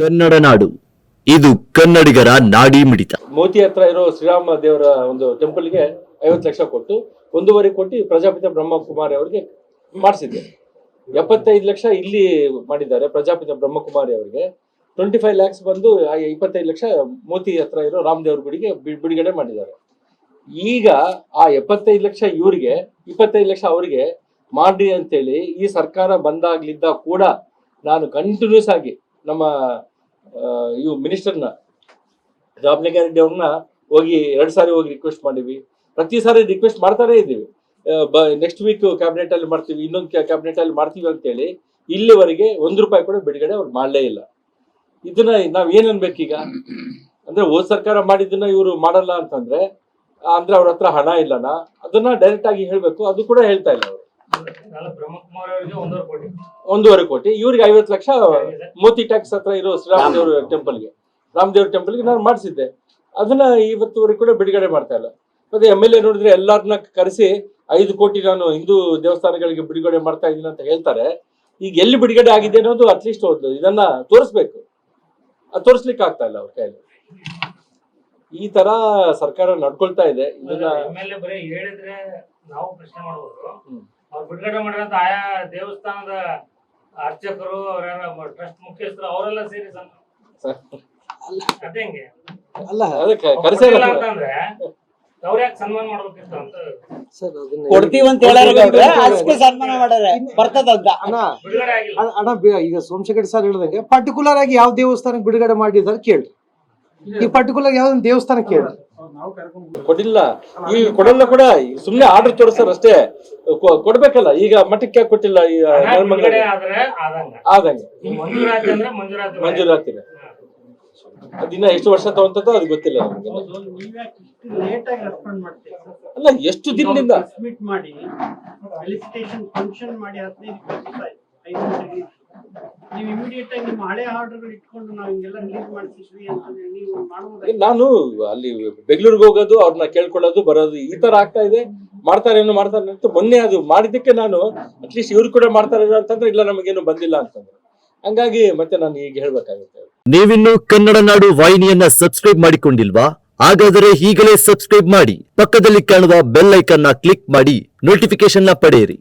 ಕನ್ನಡ ನಾಡು. ಇದು ಕನ್ನಡಿಗರ ನಾಡಿ ಮಿಡಿತ. ಮೋತಿ ಹತ್ರ ಇರೋ ಶ್ರೀರಾಮ ದೇವರ ಒಂದು ಟೆಂಪಲ್ಗೆ ಐವತ್ತು ಲಕ್ಷ ಕೊಟ್ಟು ಒಂದೂವರೆ ಕೋಟಿ ಪ್ರಜಾಪಿತ ಬ್ರಹ್ಮಕುಮಾರಿ ಅವರಿಗೆ ಮಾಡಿಸಿದ್ದೆ. ಎಪ್ಪತ್ತೈದು ಲಕ್ಷ ಇಲ್ಲಿ ಮಾಡಿದ್ದಾರೆ ಪ್ರಜಾಪಿತ ಬ್ರಹ್ಮಕುಮಾರಿ ಅವರಿಗೆ. ಟ್ವೆಂಟಿ ಫೈವ್ ಲ್ಯಾಕ್ಸ್ ಬಂದು ಇಪ್ಪತ್ತೈದು ಲಕ್ಷ ಮೋತಿ ಹತ್ರ ಇರೋ ರಾಮದೇವ್ರ ಗುಡಿಗೆ ಬಿಡುಗಡೆ ಮಾಡಿದ್ದಾರೆ. ಈಗ ಆ ಎಪ್ಪತ್ತೈದು ಲಕ್ಷ ಇವರಿಗೆ, ಇಪ್ಪತ್ತೈದು ಲಕ್ಷ ಅವರಿಗೆ ಮಾಡಿ ಅಂತೇಳಿ ಈ ಸರ್ಕಾರ ಬಂದಾಗ್ಲಿದ್ದ ಕೂಡ ನಾನು ಕಂಟಿನ್ಯೂಸ್ ಆಗಿ ನಮ್ಮ ಇವು ಮಿನಿಸ್ಟರ್ನ ಜಾಬ್ಲಿಂಗಾರೆಡ್ಡಿ ಅವ್ರನ್ನ ಹೋಗಿ ಎರಡು ಸಾರಿ ಹೋಗಿ ರಿಕ್ವೆಸ್ಟ್ ಮಾಡಿವಿ ಪ್ರತಿ ಸಾರಿ ರಿಕ್ವೆಸ್ಟ್ ಮಾಡ್ತಾರೆ ಇದ್ದೀವಿ. ನೆಕ್ಸ್ಟ್ ವೀಕ್ ಕ್ಯಾಬಿನೆಟ್ ಅಲ್ಲಿ ಮಾಡ್ತೀವಿ, ಇನ್ನೊಂದು ಕ್ಯಾಬಿನೆಟ್ ಅಲ್ಲಿ ಮಾಡ್ತೀವಿ ಅಂತೇಳಿ ಇಲ್ಲಿವರೆಗೆ ಒಂದು ರೂಪಾಯಿ ಕೂಡ ಬಿಡುಗಡೆ ಅವ್ರು ಮಾಡಲೇ ಇಲ್ಲ. ಇದನ್ನ ನಾವ್ ಏನ್ ಅನ್ಬೇಕೀಗ? ಅಂದ್ರೆ ಹೋದ್ ಸರ್ಕಾರ ಮಾಡಿದ್ದನ್ನ ಇವರು ಮಾಡಲ್ಲ ಅಂತಂದ್ರೆ, ಅಂದ್ರೆ ಅವ್ರ ಹತ್ರ ಹಣ ಇಲ್ಲನಾ? ಅದನ್ನ ಡೈರೆಕ್ಟ್ ಆಗಿ ಹೇಳ್ಬೇಕು, ಅದು ಕೂಡ ಹೇಳ್ತಾ ಇಲ್ಲ ಅವರು. ಒಂದೂವರೆ ಕೋಟಿ. ಇವ್ರಿಗೆ ಐವತ್ತು ಲಕ್ಷ ಮೋತಿ ಟ್ಯಾಕ್ಸ್ ಹತ್ರ ಇರೋ ಶ್ರೀರಾಮದೇವ್ರ ಟೆಂಪಲ್ಗೆ. ರಾಮದೇವ್ರ ಟೆಂಪಲ್ಗೆ ನಾನು ಮಾಡಿಸಿದ್ದೆ. ಅದನ್ನ ಇವತ್ತುವರೆಗೆ ಕೂಡ ಬಿಡುಗಡೆ ಮಾಡ್ತಾ ಇಲ್ಲ. ಮತ್ತೆ ಎಂ ಎಲ್ ಎ ನೋಡಿದ್ರೆ ಎಲ್ಲಾರನ್ನ ಕರೆಸಿ ಐದು ಕೋಟಿ ನಾನು ಹಿಂದೂ ದೇವಸ್ಥಾನಗಳಿಗೆ ಬಿಡುಗಡೆ ಮಾಡ್ತಾ ಇದ್ದೀನಿ ಅಂತ ಹೇಳ್ತಾರೆ. ಈಗ ಎಲ್ಲಿ ಬಿಡುಗಡೆ ಆಗಿದೆ ಅನ್ನೋದು ಅಟ್ಲೀಸ್ಟ್ ಒಂದು ಇದನ್ನ ತೋರಿಸ್ಬೇಕು. ಅದು ತೋರಿಸ್ಲಿಕ್ಕೆ ಆಗ್ತಾ ಇಲ್ಲ ಅವ್ರ ಕೈಯಲ್ಲಿ. ಈ ತರ ಸರ್ಕಾರ ನಡ್ಕೊಳ್ತಾ ಇದೆ. ಇದನ್ನ ಅವ್ರು ಬಿಡುಗಡೆ ಮಾಡಿದಂತ ಆಯಾ ದೇವಸ್ಥಾನದ ಅರ್ಚಕರು ಅವರೆಲ್ಲ ಟ್ರಸ್ಟ್ ಮುಖ್ಯಸ್ಥರು ಅವರೆಲ್ಲ ಸೇರಿ ಸಂ- ಅದೇ ಹೆಂಗೆ? ಅಲ್ಲ ಅದಕ್ಕೆ ಅವ್ರು ಕರೆಸೇ ಅಂತಂದ್ರೆ ಅವ್ರ ಯಾಕೆ ಸನ್ಮಾನ ಮಾಡ್ಬೇಕಿತ್ತು ಅಂತ ಸರ್ ಅದನ್ನ ಕೊಡ್ತೀವಂತ ಹೇಳಾರ ಗೌಡ್ರೆ ಅದಕ್ಕೆ ಸನ್ಮಾನ ಮಾಡ್ಯಾರ. ಬರ್ತದಂತ ಅಣ್ಣ ಬಿಡುಗಡೆ ಆಗಿಲ್ಲ. ಅಣ್ಣ- ಅಣ್ಣ ಬಿ- ಈಗ ಸೋಮಶೇಖರ್ ಸರ್ ಹೇಳ್ದಂಗೆ ಪರ್ಟಿಕ್ಯುಲರ್ ಆಗಿ ಯಾವ ದೇವಸ್ಥಾನಕ್ಕೆ ಬಿಡುಗಡೆ ಮಾಡಿದಾರೆ ಕೇಳ್ರಿ. ಈ ಪರ್ಟಿಕ್ಯುಲರ್ ಯಾವ್ದೊಂದು ದೇವಸ್ಥಾನ ಕೇಳ್ರಿ. ಕೊಡಿಲ್ಲ ಈಗ ಕೊಡಲ್ಲ ಕೂಡ. ಸುಮ್ನೆ ಆರ್ಡರ್ ತೋರಿಸ್ತಾರ ಅಷ್ಟೇ. ಕೊ- ಕೊಡ್ಬೇಕಲ್ಲ. ಈಗ ಮಠಕ್ಕೆ ಯಾಕೆ ಕೊಟ್ಟಿಲ್ಲ ಈ ಆದ್ರೆ ಆದಂಗ. ಆದಂಗೆ. ಈ ಮಂಜೂರಾತಿ ಅಂದ್ರೆ ಮಂಜೂರಾತಿ ಮಂಜೂರಾತಿನ. ಅದಿನ್ನ ಎಷ್ಟು ವರ್ಷ ತಗೊಂತದೋ ಅದು ಗೊತ್ತಿಲ್ಲ ನಮ್ಗೆ. ಅಲ್ಲ ಎಷ್ಟು ದಿನದಿಂದ? ಸಬ್ಮಿಟ್ ಮಾಡಿ ಫಂಕ್ಷನ್ ಮಾಡಿ ಹದಿನೈದು ನೀವು ಇಮಿಡಿಯೇಟ್ ಆಗಿ ನಿಮ್ಮ ಹಳೆ ಆರ್ಡರ್ಗಳು ಇಟ್ಕೊಂಡು ನಾವು ಹಿಂಗೆಲ್ಲ ರಿಲೀಸ್ ಮಾಡ್ತಿದ್ವಿ ಅಂತಂದ್ರೆ ನೀವು ಮಾಡುವುದು ನಾನು ಅಲ್ಲಿ ಬೆಂಗಳೂರಿಗೆ ಹೋಗೋದು ಅವ್ರನ್ನ ಕೇಳ್ಕೊಳ್ಳೋದು ಬರೋದು ಈ ತರ ಆಗ್ತಾ ಇದೆ. ಮಾಡ್ತಾರೇನು ಮಾಡ್ತಾರೆ ಅಂತ ಮೊನ್ನೆ ಅದು ಮಾಡಿದ್ದಕ್ಕೆ ನಾನು ಅಟ್ಲೀಸ್ಟ್ ಇವ್ರು ಕೂಡ ಮಾಡ್ತಾರೆ ಅಂತಂದ್ರೆ ಇಲ್ಲ ನಮಗೇನು ಬಂದಿಲ್ಲ ಅಂತಂದ್ರೆ. ಹಂಗಾಗಿ ಮತ್ತೆ ನಾನು ಈಗ ಹೇಳ್ಬೇಕಾಗುತ್ತೆ. ನೀವಿನ್ನು ಕನ್ನಡ ನಾಡು ವಾಹಿನಿಯನ್ನ ಸಬ್ಸ್ಕ್ರೈಬ್ ಮಾಡಿಕೊಂಡಿಲ್ವಾ? ಹಾಗಾದರೆ ಈಗಲೇ ಸಬ್ಸ್ಕ್ರೈಬ್ ಮಾಡಿ. ಪಕ್ಕದಲ್ಲಿ ಕಾಣುವ ಬೆಲ್ ಐಕನ್ನ ಕ್ಲಿಕ್ ಮಾಡಿ ನೋಟಿಫಿಕೇಶನ್ನ ಪಡೆಯಿರಿ.